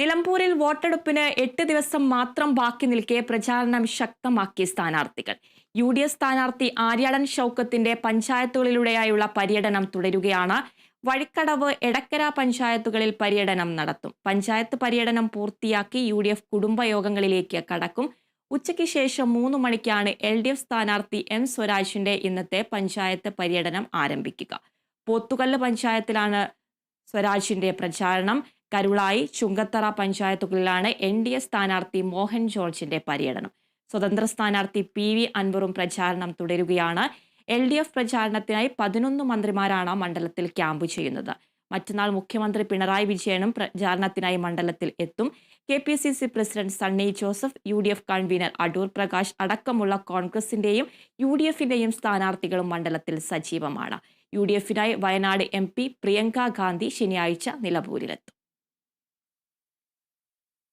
നിലമ്പൂരിൽ വോട്ടെടുപ്പിന് എട്ട് ദിവസം മാത്രം ബാക്കി നിൽക്കെ പ്രചാരണം ശക്തമാക്കിയ സ്ഥാനാർത്ഥികൾ. യു ഡി എഫ് സ്ഥാനാർത്ഥി ആര്യാടൻ ഷൌക്കത്തിന്റെ പഞ്ചായത്തുകളിലൂടെയായുള്ള പര്യടനം തുടരുകയാണ്. വഴിക്കടവ് എടക്കര പഞ്ചായത്തുകളിൽ പര്യടനം നടത്തും. പഞ്ചായത്ത് പര്യടനം പൂർത്തിയാക്കി യു ഡി എഫ് കുടുംബയോഗങ്ങളിലേക്ക് കടക്കും. ഉച്ചയ്ക്ക് ശേഷം മൂന്ന് മണിക്കാണ് എൽ ഡി എഫ് സ്ഥാനാർത്ഥി എം സ്വരാജിന്റെ ഇന്നത്തെ പഞ്ചായത്ത് പര്യടനം ആരംഭിക്കുക. പോത്തുകല്ല് പഞ്ചായത്തിലാണ് സ്വരാജിന്റെ പ്രചാരണം. കരുളായി ചുങ്കത്തറ പഞ്ചായത്തുകളിലാണ് എൻ ഡി എ സ്ഥാനാർത്ഥി മോഹൻ ജോർജിന്റെ പര്യടനം. സ്വതന്ത്ര സ്ഥാനാർത്ഥി പി വി അൻവറും പ്രചാരണം തുടരുകയാണ്. എൽ ഡി എഫ് പ്രചാരണത്തിനായി പതിനൊന്ന് മന്ത്രിമാരാണ് മണ്ഡലത്തിൽ ക്യാമ്പ് ചെയ്യുന്നത്. മറ്റന്നാൾ മുഖ്യമന്ത്രി പിണറായി വിജയനും പ്രചാരണത്തിനായി മണ്ഡലത്തിൽ എത്തും. K P C C president Sunny Joseph U D F convener Adoor Prakash അടക്കമുള്ള കോൺഗ്രസിന്റെയും യു ഡി എഫിന്റെയും സ്ഥാനാർത്ഥികളും മണ്ഡലത്തിൽ സജീവമാണ്. യു ഡി എഫിനായി വയനാട് എം പി പ്രിയങ്ക ഗാന്ധി ശനിയാഴ്ച നിലമ്പൂരിലെത്തും.